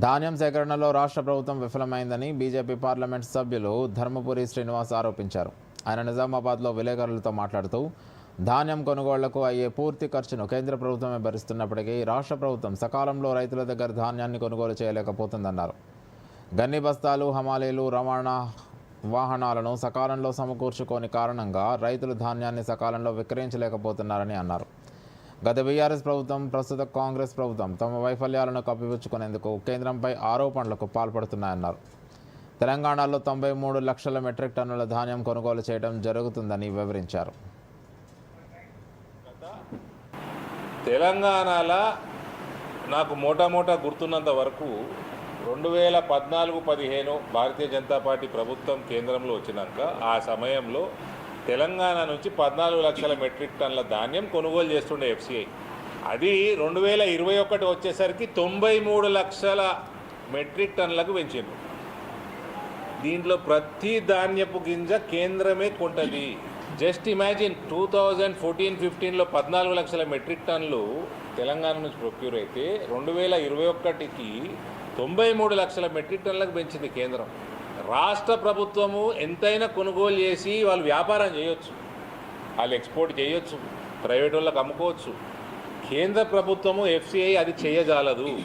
ధాన్యం సేకరణలో రాష్ట్ర ప్రభుత్వం విఫలమైందని బీజేపీ పార్లమెంట్ సభ్యులు ధర్మపురి శ్రీనివాస్ ఆరోపించారు. ఆయన నిజామాబాద్లో విలేకరులతో మాట్లాడుతూ ధాన్యం కొనుగోళ్ళకు అయ్యే పూర్తి ఖర్చును కేంద్ర ప్రభుత్వమే భరిస్తున్నప్పటికీ రాష్ట్ర ప్రభుత్వం సకాలంలో రైతుల దగ్గర ధాన్యాన్ని కొనుగోలు చేయలేకపోతుందన్నారు. గన్ని బస్తాలు హమాలీలు రవాణా వాహనాలను సకాలంలో సమకూర్చుకోని కారణంగా రైతులు ధాన్యాన్ని సకాలంలో విక్రయించలేకపోతున్నారని అన్నారు. గత బీఆర్ఎస్ ప్రభుత్వం ప్రస్తుత కాంగ్రెస్ ప్రభుత్వం తమ వైఫల్యాలను కప్పిపుచ్చుకునేందుకు కేంద్రంపై ఆరోపణలకు పాల్పడుతున్నాయన్నారు. తెలంగాణలో తొంభై మూడు లక్షల మెట్రిక్ టన్నుల ధాన్యం కొనుగోలు చేయడం జరుగుతుందని వివరించారు. తెలంగాణలో నాకు మోటామోటా గుర్తున్నంత వరకు రెండు వేల పద్నాలుగు పదిహేను భారతీయ జనతా పార్టీ ప్రభుత్వం కేంద్రంలో వచ్చినాక ఆ సమయంలో తెలంగాణ నుంచి పద్నాలుగు లక్షల మెట్రిక్ టన్నుల ధాన్యం కొనుగోలు చేస్తుండే ఎఫ్సిఐ అది రెండు వేల ఇరవై ఒకటి వచ్చేసరికి తొంభై మూడు లక్షల మెట్రిక్ టన్నులకు పెంచిండ్రు దీంట్లో ప్రతి ధాన్యపు గింజ కేంద్రమే కొంటది. Just imagine two thousand fourteen ఫిఫ్టీన్లో పద్నాలుగు లక్షల మెట్రిక్ టన్నులు తెలంగాణ నుంచి ప్రొక్యూర్ అయితే రెండు వేల ఇరవై ఒకటికి తొంభై మూడు లక్షల మెట్రిక్ టన్లకు పెంచింది కేంద్రం. రాష్ట్ర ప్రభుత్వము ఎంతైనా కొనుగోలు చేసి వాళ్ళు వ్యాపారం చేయొచ్చు. వాళ్ళు ఎక్స్పోర్ట్ చేయొచ్చు. ప్రైవేట్ వాళ్ళకి అమ్ముకోవచ్చు. కేంద్ర ప్రభుత్వము ఎఫ్సిఐ అది చేయజాలదు.